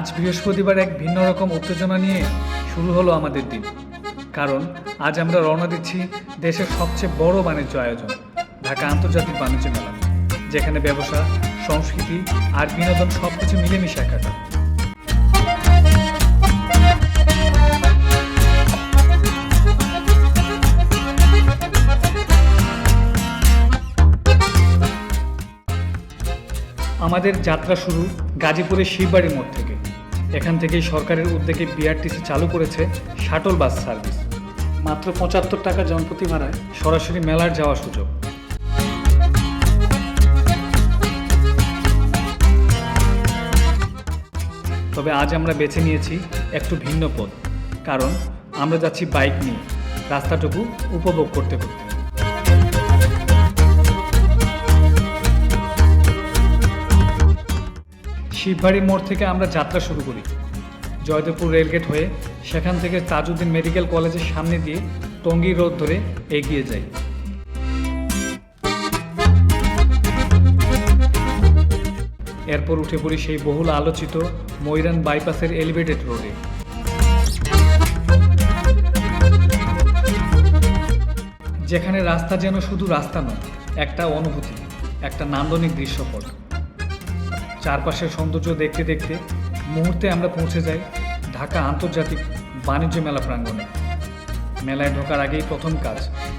আজ বৃহস্পতিবার এক ভিন্ন রকম উত্তেজনা নিয়ে শুরু হলো আমাদের দিন। কারণ আজ আমরা রওনা দিচ্ছি দেশের সবচেয়ে বড় বাণিজ্য আয়োজন, ঢাকা আন্তর্জাতিক বাণিজ্য মেলা, যেখানে ব্যবসা, সংস্কৃতি আর বিনোদন সব কিছু মিলেমিশে একাকার। আমাদের যাত্রা শুরু গাজীপুরের শিববাড়ির মোড় থেকে। এখান থেকেই সরকারের উদ্যোগে বিআরটিসি চালু করেছে শাটল বাস সার্ভিস। মাত্র পঁচাত্তর টাকা জনপ্রতি ভাড়ায় সরাসরি মেলার যাওয়ার সুযোগ। তবে আজ আমরা বেছে নিয়েছি একটু ভিন্ন পথ, কারণ আমরা যাচ্ছি বাইক নিয়ে। রাস্তাটুকু উপভোগ করতে করতে। শিববাড়ি মোড় থেকে আমরা যাত্রা শুরু করি। জয়দেবপুর রেলগেট হয়ে সেখান থেকে তাজউদ্দিন মেডিকেল কলেজের সামনে দিয়ে টঙ্গী রোড ধরে এগিয়ে যাই। এরপর উঠে পড়ি সেই বহুল আলোচিত ময়রান বাইপাসের এলিভেটেড রোডে। যেখানে রাস্তা যেন শুধু রাস্তা নয়, একটা অনুভূতি, একটা নান্দনিক দৃশ্যপট। চারপাশের সৌন্দর্য দেখতে দেখতে মুহূর্তে আমরা পৌঁছে যাই ঢাকা আন্তর্জাতিক বাণিজ্য মেলা প্রাঙ্গণে। মেলায় ঢোকার আগেই প্রথম কাজ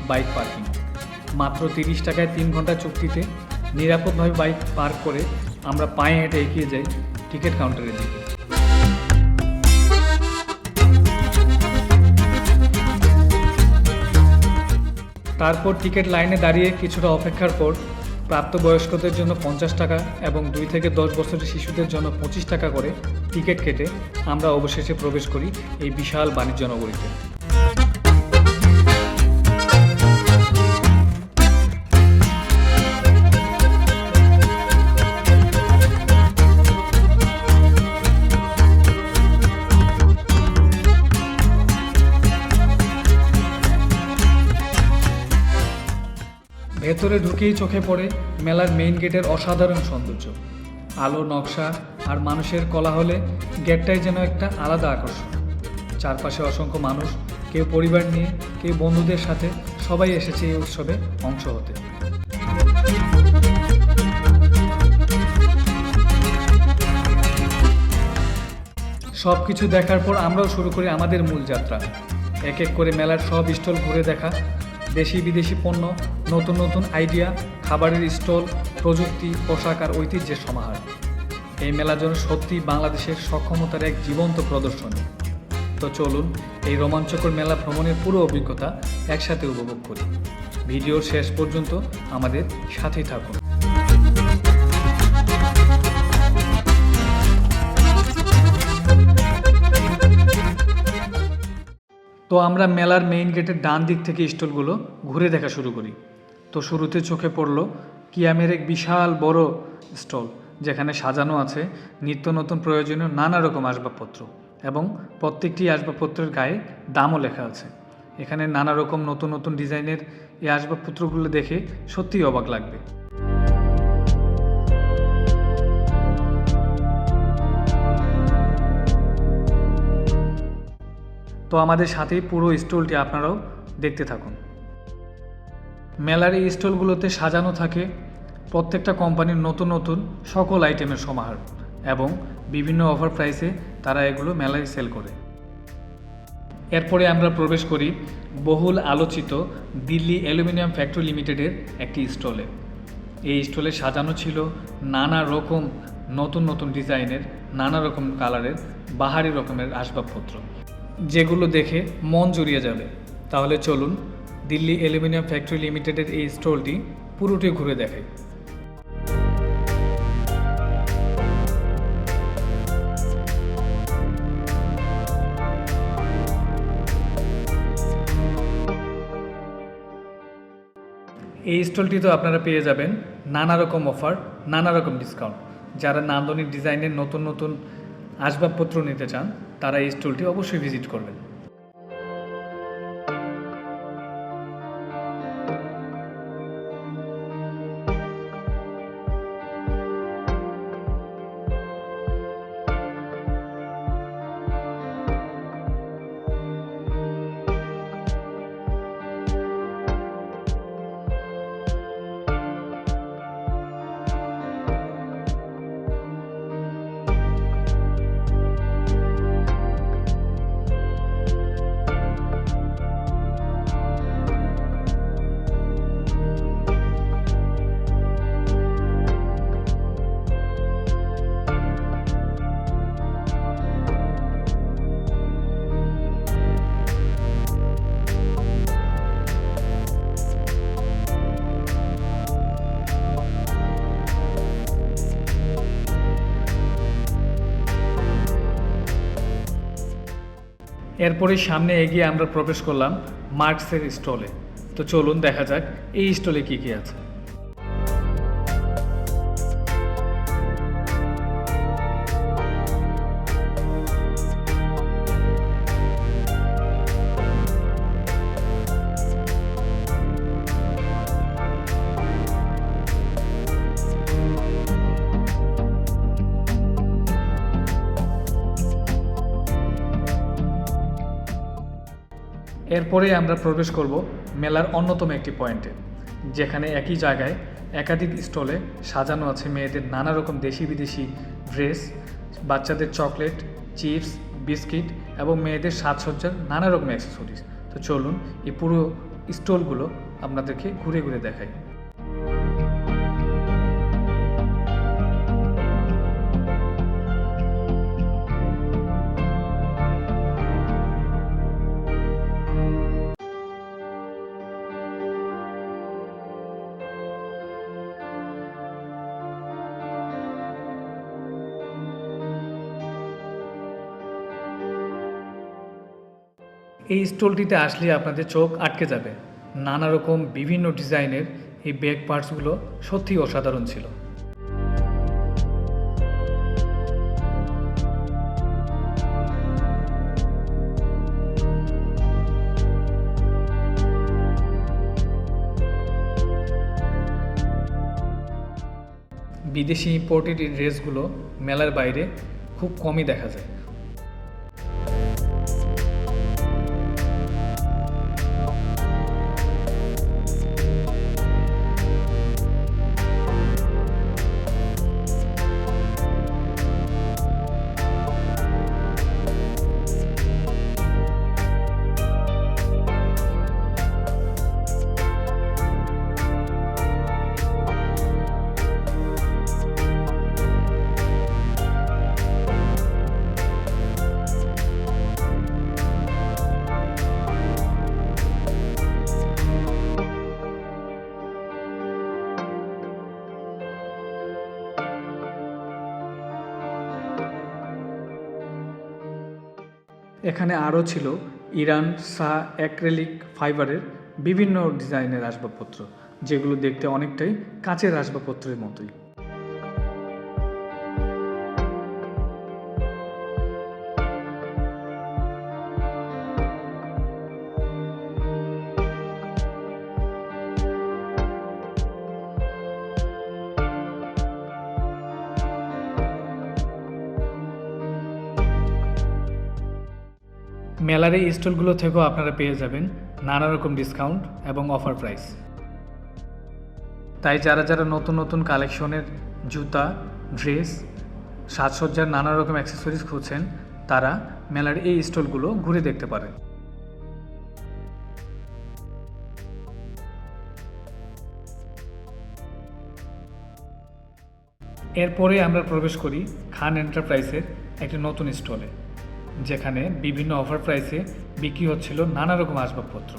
বাইক পার্কিং। মাত্র তিরিশ টাকায় তিন ঘণ্টা চুক্তিতে নিরাপদভাবে বাইক পার্ক করে আমরা পায়ে হেঁটে এগিয়ে যাই টিকিট কাউন্টারের দিকে। তারপর টিকিট লাইনে দাঁড়িয়ে কিছুটা অপেক্ষার পর প্রাপ্তবয়স্কদের জন্য পঞ্চাশ টাকা এবং দুই থেকে দশ বছরের শিশুদের জন্য পঁচিশ টাকা করে টিকিট কেটে আমরা অবশেষে প্রবেশ করি এই বিশাল বাণিজ্য নগরীতে। ভেতরে ঢুকেই চোখে পড়ে মেলার মেইন গেটের অসাধারণ সৌন্দর্য। আলো, নকশা আর মানুষের কোলাহলে গেটটাই যেন একটা আলাদা আকর্ষণ। চারপাশে অসংখ্য মানুষ, কেউ পরিবার নিয়ে, কেউ বন্ধুদের সাথে সবাই এসেছে এই উৎসবে অংশ হতে। সব কিছু দেখার পর আমরাও শুরু করি আমাদের মূল যাত্রা। এক এক করে মেলার সব স্টল ঘুরে দেখা দেশি বিদেশি পণ্য, নতুন নতুন আইডিয়া খাবারের স্টল প্রযুক্তি, পোশাক আর ঐতিহ্যের সমাহার। এই মেলা যেন সত্যি বাংলাদেশের সক্ষমতার এক জীবন্ত প্রদর্শনী। তো চলুন, এই রোমাঞ্চকর মেলা ভ্রমণের পুরো অভিজ্ঞতা একসাথে উপভোগ করি। ভিডিওর শেষ পর্যন্ত আমাদের সাথেই থাকুন। তো আমরা মেলার মেইন গেটের ডান দিক থেকে স্টলগুলো ঘুরে দেখা শুরু করি। তো শুরুতে চোখে পড়ল কিয়ামের এক বিশাল বড় স্টল, যেখানে সাজানো আছে নিত্য নতুন প্রয়োজনীয় নানা রকম আসবাবপত্র এবং প্রত্যেকটি আসবাবপত্রের গায়ে দামও লেখা আছে। এখানে নানা রকম নতুন নতুন ডিজাইনের এই আসবাবপত্রগুলো দেখে সত্যিই অবাক লাগবে। তো আমাদের সাথেই পুরো স্টলটি আপনারাও দেখতে থাকুন। মেলার এই স্টলগুলোতে সাজানো থাকে প্রত্যেকটা কোম্পানির নতুন নতুন সকল আইটেমের সমাহার এবং বিভিন্ন অফার প্রাইসে তারা এগুলো মেলায় সেল করে। এরপরে আমরা প্রবেশ করি বহুল আলোচিত দিল্লি অ্যালুমিনিয়াম ফ্যাক্টরি লিমিটেডের একটি স্টলে। এই স্টলে সাজানো ছিল নানা রকম নতুন নতুন ডিজাইনের, নানা রকম কালারের, বাহারি রকমের আসবাবপত্র। যেগুলো দেখে মন জুড়িয়ে যাবে। তাহলে চলুন দিল্লি অ্যালুমিনিয়াম ফ্যাক্টরি লিমিটেডের এই স্টলটি পুরোটি ঘুরে দেখাই এই স্টলটি তো আপনারা পেয়ে যাবেন নানা রকম অফার, নানা রকম ডিসকাউন্ট। যারা নান্দনিক ডিজাইনের নতুন নতুন আসবাবপত্র নিতে চান তারা এই স্টলটি অবশ্যই ভিজিট করবেন। এরপরে সামনে এগিয়ে আমরা প্রবেশ করলাম মার্কসের স্টলে। তো চলুন দেখা যাক, এই স্টলে কী কী আছে। এরপরে আমরা প্রবেশ করব মেলার অন্যতম একটি পয়েন্টে, যেখানে একই জায়গায় একাধিক স্টলে সাজানো আছে মেয়েদের নানা রকম দেশি বিদেশি ড্রেস, বাচ্চাদের চকলেট, চিপস, বিস্কিট এবং মেয়েদের সাজসজ্জার নানা রকম অ্যাক্সেসরিজ। তো চলুন এই পুরো স্টলগুলো আপনাদেরকে ঘুরে ঘুরে দেখাই। স্টলটিতে আসলে আপনাদের চোখ আটকে যাবে। নানা রকম বিভিন্ন ডিজাইনের এই ব্যাগ পার্টসগুলো সত্যিই অসাধারণ ছিল। বিদেশি ইম্পোর্টেড ড্রেসগুলো মেলার বাইরে খুব কমই দেখা যায়। এখানে আরও ছিল ইরান সা অ্যাক্রেলিক ফাইবারের বিভিন্ন ডিজাইনের আসবাবপত্র, যেগুলো দেখতে অনেকটাই কাঁচের আসবাবপত্রের মতোই। এই স্টলগুলো থেকেও আপনারা পেয়ে যাবেন নানা রকম ডিসকাউন্ট এবং অফার প্রাইস। তাই যারা যারা নতুন নতুন কালেকশনের জুতা, ড্রেস, সাজসজ্জার নানা রকম অ্যাক্সেসরিজ খুঁজছেন, তারা মেলার এই স্টলগুলো ঘুরে দেখতে পারেন এরপরে আমরা প্রবেশ করি খান এন্টারপ্রাইজের একটি নতুন স্টলে। যেখানে বিভিন্ন অফার প্রাইসে বিক্রি হচ্ছিল নানা রকম আসবাবপত্র।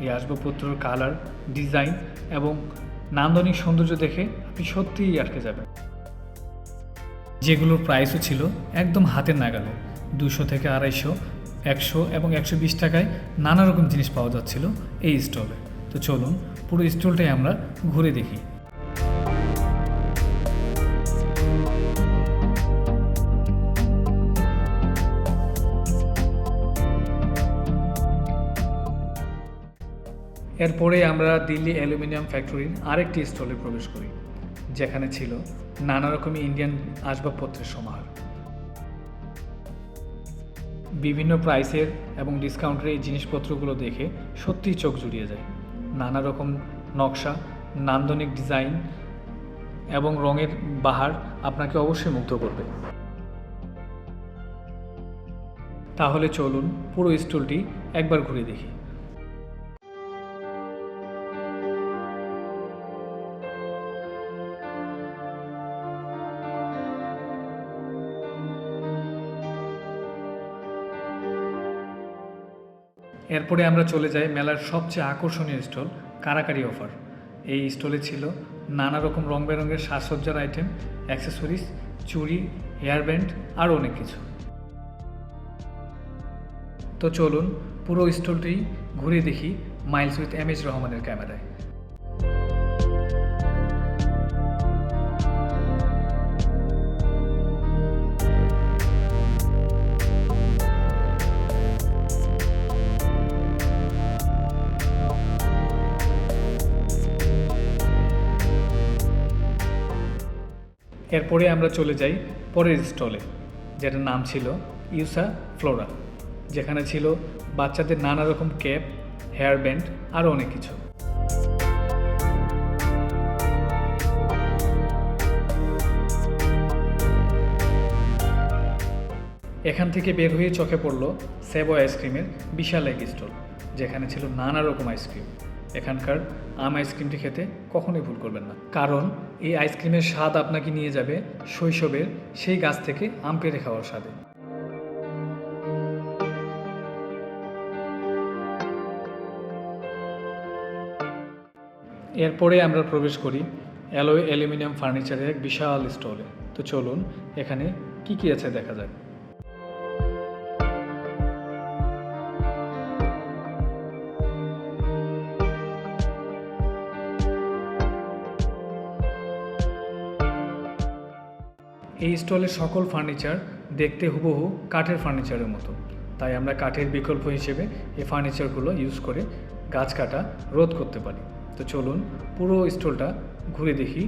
এই আসবাবপত্রের কালার ডিজাইন এবং নান্দনিক সৌন্দর্য দেখে আপনি সত্যিই আটকে যাবেন। যেগুলোর প্রাইসও ছিল একদম হাতের নাগালে। দুশো থেকে আড়াইশো, একশো এবং একশো বিশ টাকায় নানা রকম জিনিস পাওয়া যাচ্ছিল এই স্টলে তো চলুন, পুরো স্টলটাই আমরা ঘুরে দেখি। এরপরে আমরা দিল্লি অ্যালুমিনিয়াম ফ্যাক্টরির আরেকটি স্টলে প্রবেশ করি, যেখানে ছিল নানা রকমের ইন্ডিয়ান আসবাবপত্রের সমাহার। বিভিন্ন প্রাইসের এবং ডিসকাউন্টের এই জিনিসপত্রগুলো দেখে সত্যিই চোখ জুড়িয়ে যায়। নানা রকম নকশা, নান্দনিক ডিজাইন এবং রঙের বাহার আপনাকে অবশ্যই মুগ্ধ করবে। তাহলে চলুন পুরো স্টলটি একবার ঘুরে দেখি। এরপরে আমরা চলে যাই মেলার সবচেয়ে আকর্ষণীয় স্টল, কারাকারি অফার। এই স্টলে ছিল নানা রকম রং বেরঙের সাজসজ্জার আইটেম, অ্যাক্সেসরিজ, চুড়ি হেয়ার ব্যান্ড আরও অনেক কিছু। তো চলুন পুরো স্টলটি ঘুরে দেখি মাইলস উইথ এম এস রহমানের ক্যামেরায়। এরপরে আমরা চলে যাই পরের স্টলে, যেটার নাম ছিল ইউসা ফ্লোরা, যেখানে ছিল বাচ্চাদের নানা রকম ক্যাপ, হেয়ার ব্যান্ড আরও অনেক কিছু। এখান থেকে বের হয়ে চোখে পড়ল সেবো আইসক্রিমের বিশাল এক স্টল, যেখানে ছিল নানা রকম আইসক্রিম। এখানকার আম আইসক্রিমটি খেতে কখনোই ভুল করবেন না। কারণ এই আইসক্রিমের স্বাদ আপনাকে নিয়ে যাবে শৈশবের সেই গাছ থেকে আম পেড়ে খাওয়ার স্বাদে। এরপরে আমরা প্রবেশ করি অ্যালোয় অ্যালুমিনিয়াম ফার্নিচারের এক বিশাল স্টলে। তো চলুন, এখানে কি কি আছে দেখা যাক। এই স্টলের সকল ফার্নিচার দেখতে হুবহু কাঠের ফার্নিচারের মতো। তাই আমরা কাঠের বিকল্প হিসেবে এই ফার্নিচারগুলো ইউজ করে গাছ কাটা রোধ করতে পারি। তো চলুন পুরো স্টলটা ঘুরে দেখি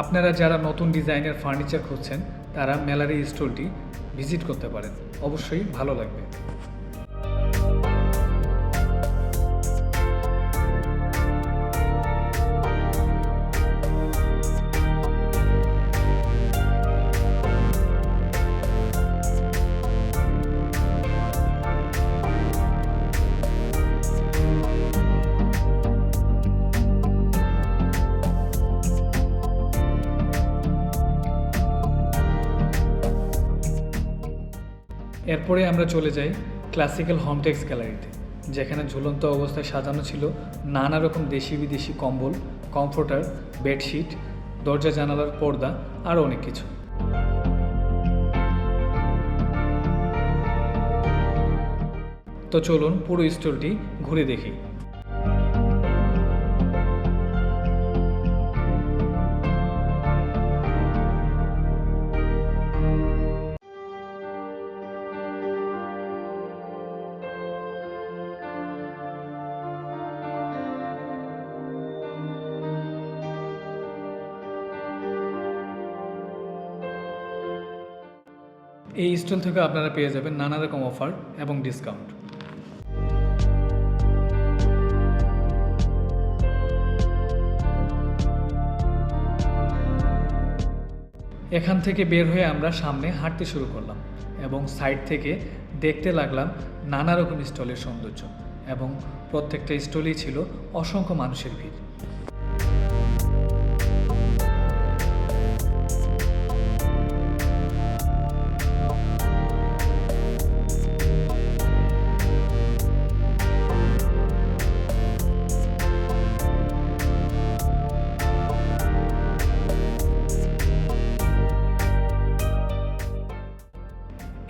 আপনারা যারা নতুন ডিজাইনের ফার্নিচার খুঁজছেন, তারা মেলারি স্টোরটি ভিজিট করতে পারেন। অবশ্যই ভালো লাগবে। এরপরে আমরা চলে যাই ক্লাসিক্যাল হোমটেক্স গ্যালারিতে যেখানে ঝুলন্ত অবস্থায় সাজানো ছিল নানা রকম দেশি বিদেশি কম্বল কমফোর্টার বেডশিট দরজা জানালার পর্দা, আরও অনেক কিছু। তো চলুন পুরো স্টোরটি ঘুরে দেখি। স্টল থেকে আপনারা পেয়ে যাবেন নানা রকম অফার এবং ডিসকাউন্ট। এখান থেকে বের হয়ে আমরা সামনে হাঁটতে শুরু করলাম এবং সাইড থেকে দেখতে লাগলাম নানা রকম স্টলের সৌন্দর্য এবং প্রত্যেকটা স্টলেই ছিল অসংখ্য মানুষের ভিড়।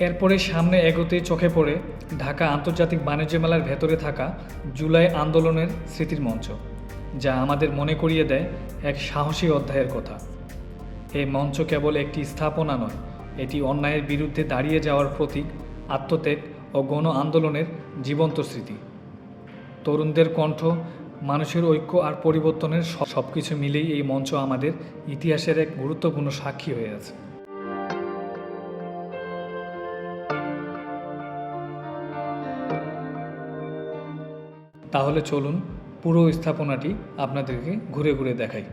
এরপরে সামনে এগোতে চোখে পড়ে ঢাকা আন্তর্জাতিক বাণিজ্য মেলার ভেতরে থাকা জুলাই আন্দোলনের স্মৃতির মঞ্চ, যা আমাদের মনে করিয়ে দেয় এক সাহসী অধ্যায়ের কথা। এই মঞ্চ কেবল একটি স্থাপনা নয়, এটি অন্যায়ের বিরুদ্ধে দাঁড়িয়ে যাওয়ার প্রতীক, আত্মত্যাগ ও গণ আন্দোলনের জীবন্ত স্মৃতি। তরুণদের কণ্ঠ, মানুষের ঐক্য আর পরিবর্তনের সব কিছু মিলেই এই মঞ্চ আমাদের ইতিহাসের এক গুরুত্বপূর্ণ সাক্ষী হয়ে আছে। তাহলে চলুন পুরো স্থাপনাটি আপনাদেরকে ঘুরে ঘুরে দেখাই।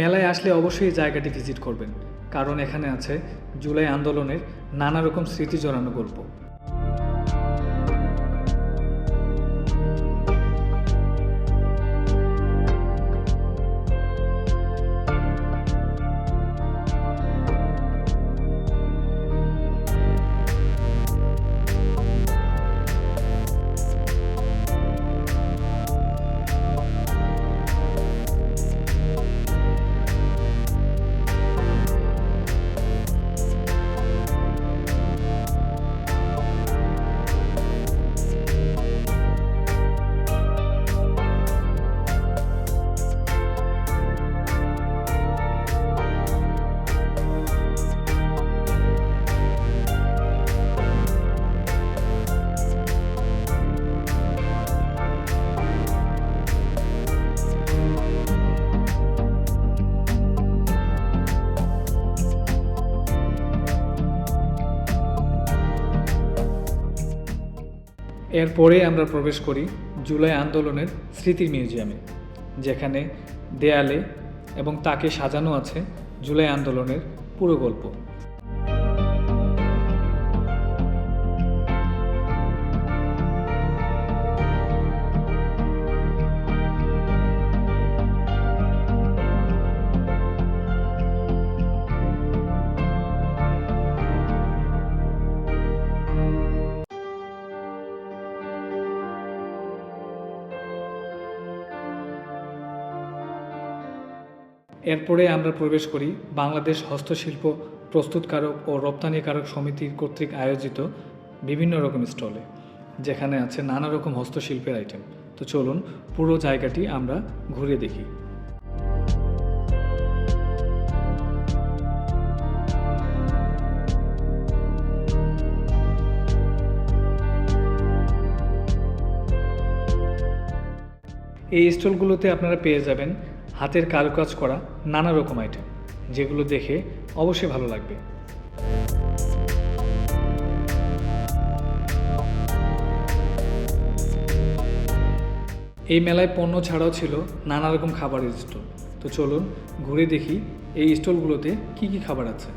মেলায় আসলে অবশ্যই জায়গাটি ভিজিট করবেন, কারণ এখানে আছে জুলাই আন্দোলনের নানা রকম স্মৃতি জড়ানো গল্প। এরপরে আমরা প্রবেশ করি জুলাই আন্দোলনের স্মৃতি মিউজিয়ামে, যেখানে দেয়ালে এবং তাকে সাজানো আছে জুলাই আন্দোলনের পুরো গল্প। এরপরে আমরা প্রবেশ করি বাংলাদেশ হস্তশিল্প প্রস্তুতকারক ও রপ্তানিকারক সমিতির কর্তৃক আয়োজিত বিভিন্ন রকম স্টলে, যেখানে আছে নানা রকম হস্তশিল্পের আইটেম তো চলুন, পুরো জায়গাটি আমরা ঘুরে দেখি। এই স্টলগুলোতে আপনারা পেয়ে যাবেন হাতের কারুকাজ করা নানা রকম আইটেম যেগুলো দেখে অবশ্যই ভালো লাগবে। এই মেলায় পণ্য ছাড়াও ছিল নানা রকম খাবারের স্টল। তো চলুন ঘুরে দেখি এই স্টলগুলোতে কি কি খাবার আছে।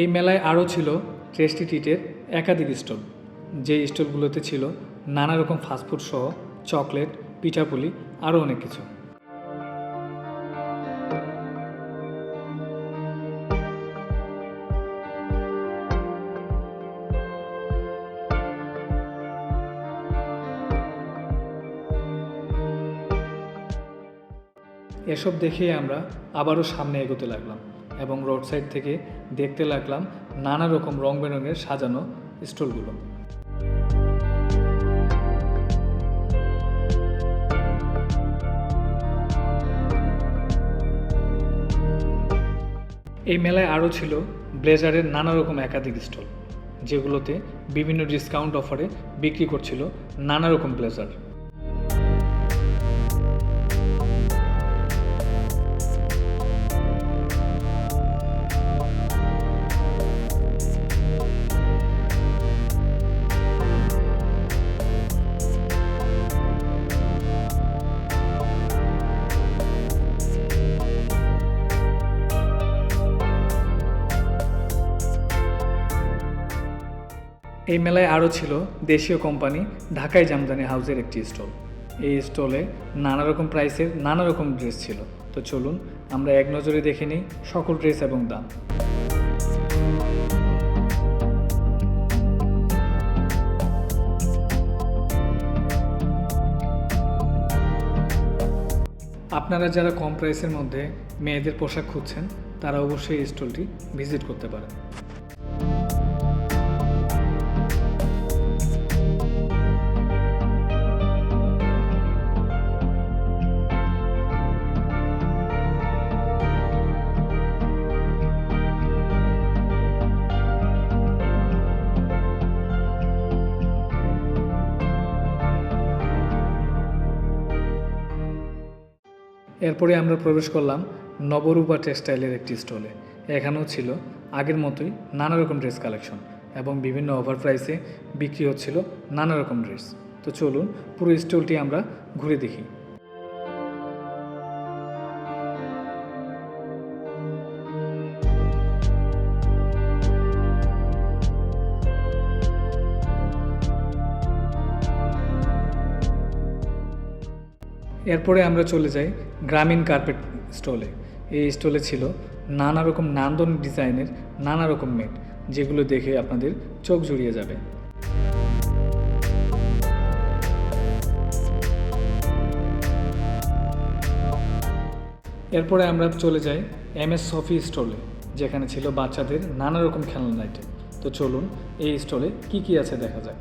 এই মেলায় আরও ছিল টেস্টি টিটের একাধিক স্টল। যে স্টলগুলোতে ছিল নানা রকম ফাস্টফুড সহ চকলেট, পিঠাপুলি, আরও অনেক কিছু। এসব দেখেই আমরা আবারও সামনে এগোতে লাগলাম। এবং রোড সাইড থেকে দেখতে লাগলাম নানা রকম রং বেরঙের সাজানো স্টলগুলো। এই মেলায় আরও ছিল ব্লেজারের নানা রকম একাধিক স্টল, যেগুলোতে বিভিন্ন ডিসকাউন্ট অফারে বিক্রি করছিল নানা রকম ব্লেজার। এই মেলায় আরও ছিল দেশীয় কোম্পানি ঢাকাই জামদানি হাউসের একটি স্টল। এই স্টলে নানা রকম প্রাইসের নানা রকম ড্রেস ছিল। তো চলুন আমরা এক নজরে দেখে নিই সকল ড্রেস এবং দাম। আপনারা যারা কম প্রাইসের মধ্যে মেয়েদের পোশাক খুঁজছেন, তারা অবশ্যই এই স্টলটি ভিজিট করতে পারেন। এরপরে আমরা প্রবেশ করলাম নবরূপা টেক্সটাইলের একটি স্টলে। এখানেও ছিল আগের মতোই নানা রকম ড্রেস কালেকশন এবং বিভিন্ন ওভার প্রাইসে বিক্রি হচ্ছিল নানা রকম ড্রেস। তো চলুন পুরো স্টলটি আমরা ঘুরে দেখি। এরপরে আমরা চলে যাই গ্রামীণ কার্পেট স্টলে। এই স্টলে ছিল নানা রকম নান্দন ডিজাইনের নানা রকম মেট, যেগুলো দেখে আপনাদের চোখ জুড়িয়ে যাবে। এরপরে আমরা চলে যাই এম এস সফি স্টলে, যেখানে ছিল বাচ্চাদের নানা রকম খেলনা আইটেম তো চলুন এই স্টলে কি কি আছে দেখা যায়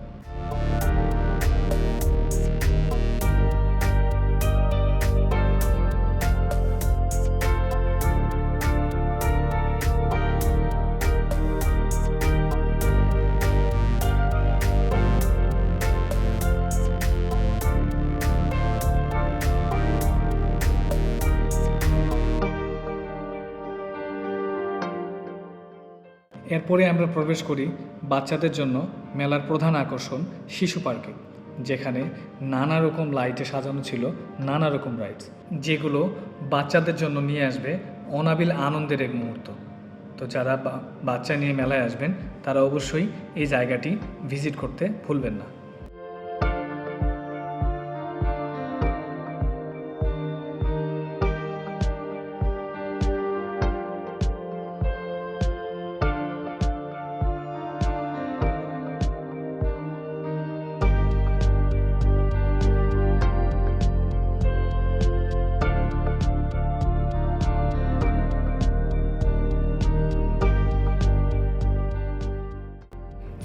এরপরে আমরা প্রবেশ করি বাচ্চাদের জন্য মেলার প্রধান আকর্ষণ শিশু পার্কে, যেখানে নানা রকম লাইটে সাজানো ছিল নানা রকম রাইডস যেগুলো বাচ্চাদের জন্য নিয়ে আসবে অনাবিল আনন্দের এক মুহূর্ত। তো যারা বাচ্চা নিয়ে মেলায় আসবেন, তারা অবশ্যই এই জায়গাটি ভিজিট করতে ভুলবেন না।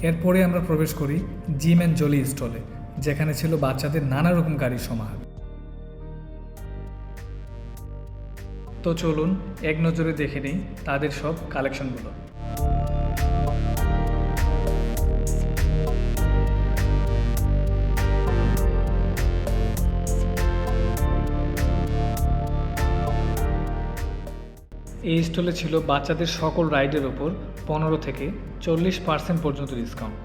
এরপরে আমরা প্রবেশ করি জিম অ্যান্ড জলি স্টলে, যেখানে ছিল বাচ্চাদের নানা রকম গাড়ির সমাহার। তো চলুন এক নজরে দেখে নিই তাদের সব কালেকশনগুলো এই স্টলে ছিল বাচ্চাদের সকল রাইডের ওপর পনেরো থেকে চল্লিশ পার্সেন্ট পর্যন্ত ডিসকাউন্ট।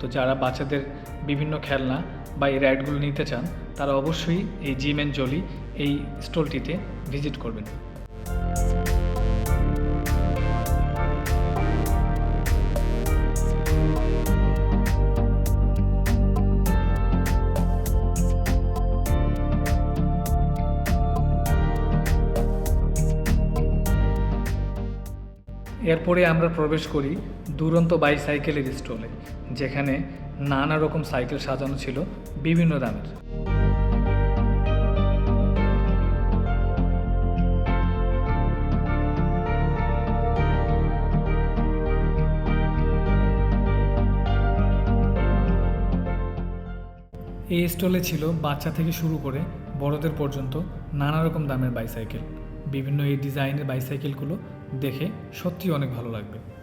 তো যারা বাচ্চাদের বিভিন্ন খেলনা বা এই রাইডগুলো নিতে চান, তারা অবশ্যই এই জিম অ্যান্ড জলি এই স্টলটিতে ভিজিট করবেন। এরপরে আমরা প্রবেশ করি দুরন্ত বাইসাইকেলের স্টলে, যেখানে নানা রকম সাইকেল সাজানো ছিল বিভিন্ন দামের। এই স্টলে ছিল বাচ্চা থেকে শুরু করে বড়দের পর্যন্ত নানা রকম দামের বাইসাইকেল। বিভিন্ন এই ডিজাইনের বাইসাইকেলগুলো দেখে সত্যি অনেক ভালো লাগবে।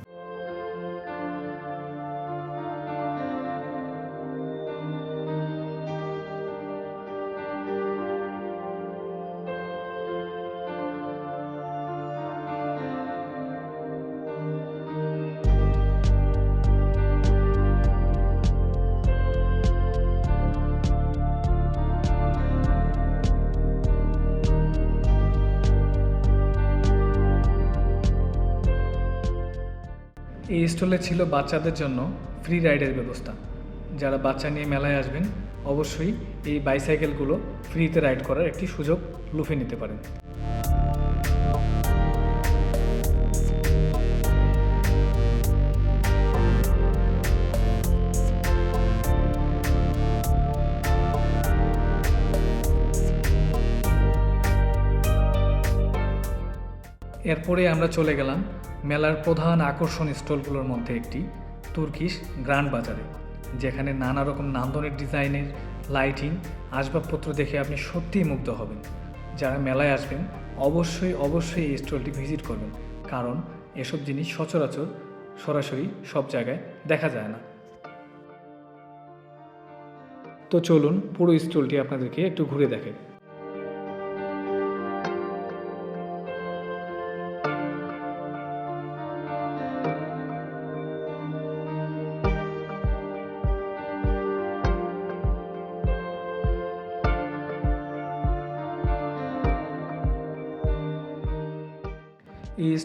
এই স্টলে ছিল বাচ্চাদের জন্য ফ্রি রাইডের ব্যবস্থা। যারা বাচ্চা নিয়ে মেলায় আসবেন, অবশ্যই এই বাইসাইকেলগুলো ফ্রিতে রাইড করার একটি সুযোগ লুফে নিতে পারেন। এরপরে আমরা চলে গেলাম মেলার প্রধান আকর্ষণ স্টলগুলোর মধ্যে একটি, তুর্কিশ গ্র্যান্ড বাজারে, যেখানে নানা রকম নান্দনের ডিজাইনের লাইটিং, আসবাবপত্র দেখে আপনি সত্যিই মুগ্ধ হবেন। যারা মেলায় আসবেন, অবশ্যই অবশ্যই এই স্টলটি ভিজিট করবেন, কারণ এসব জিনিস সচরাচর সরাসরি সব জায়গায় দেখা যায় না। তো চলুন পুরো স্টলটি আপনাদেরকে একটু ঘুরে দেখে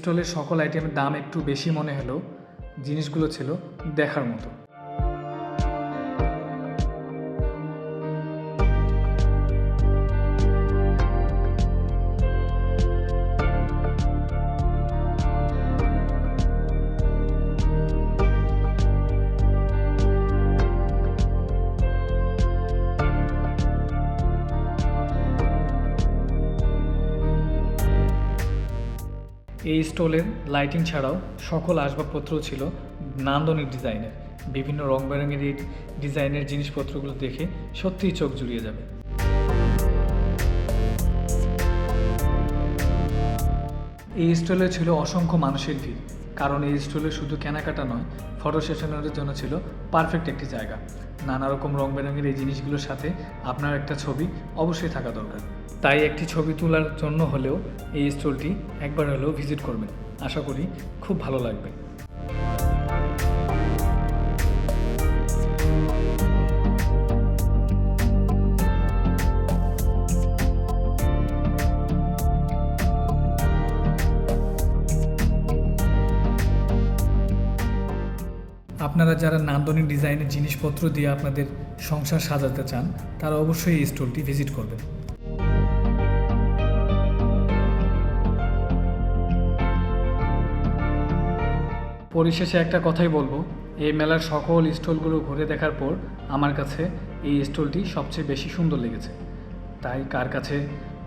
স্টলের সকল আইটেমের দাম একটু বেশি মনে হলেও জিনিসগুলো ছিল দেখার মতো। এই স্টলের লাইটিং ছাড়াও সকল আসবাবপত্র ছিল নান্দনিক ডিজাইনের। বিভিন্ন রং বেরঙের এই ডিজাইনের জিনিসপত্রগুলো দেখে সত্যিই চোখ জুড়িয়ে যাবে। এই স্টলে ছিল অসংখ্য মানুষের ভিড়, কারণ এই স্টলে শুধু কেনাকাটা নয় ফটো সেশনের জন্য ছিল পারফেক্ট একটি জায়গা। নানা রকম রং বেরঙের এই জিনিসগুলোর সাথে আপনার একটা ছবি অবশ্যই থাকা দরকার। তাই একটি ছবি তোলার জন্য হলেও এই স্টলটি একবার হলেও ভিজিট করবেন। আশা করি খুব ভালো লাগবে। আপনারা যারা নান্দনিক ডিজাইনের জিনিসপত্র দিয়ে আপনাদের সংসার সাজাতে চান, তারা অবশ্যই এই স্টলটি ভিজিট করবেন। পরিশেষে একটা কথাই বলব, এই মেলার সকল স্টলগুলো ঘুরে দেখার পর আমার কাছে এই স্টলটি সবচেয়ে বেশি সুন্দর লেগেছে। তাই কার কাছে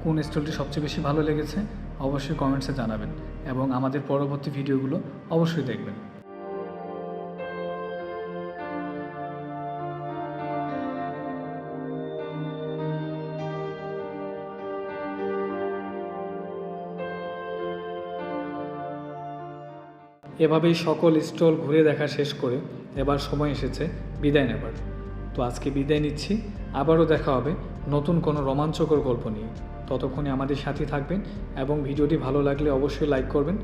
কোন স্টলটি সবচেয়ে বেশি ভালো লেগেছে, অবশ্যই কমেন্টসে জানাবেন এবং আমাদের পরবর্তী ভিডিওগুলো অবশ্যই দেখবেন। এভাবেই সকল স্টল ঘুরে দেখা শেষ করে এবার সময় এসেছে বিদায় নেবার। তো আজকে বিদায় নিচ্ছি, আবারও দেখা হবে নতুন কোনো রোমাঞ্চকর গল্প নিয়ে। ততক্ষণে আমাদের সাথে থাকবেন এবং ভিডিওটি ভালো লাগলে অবশ্যই লাইক করবেন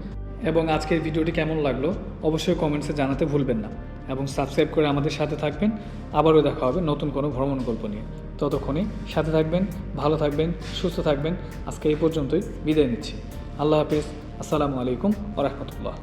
এবং আজকের ভিডিওটি কেমন লাগল অবশ্যই কমেন্টসে জানাতে ভুলবেন না এবং সাবস্ক্রাইব করে আমাদের সাথে থাকবেন, আবারও দেখা হবে নতুন কোনো ভ্রমণ গল্প নিয়ে। ততক্ষণে সাথে থাকবেন, ভালো থাকবেন, সুস্থ থাকবেন, আজকে এই পর্যন্তই বিদায় নিচ্ছি। আল্লাহ হাফিজ, আসসালামু আলাইকুম ওরহমতুল্লাহ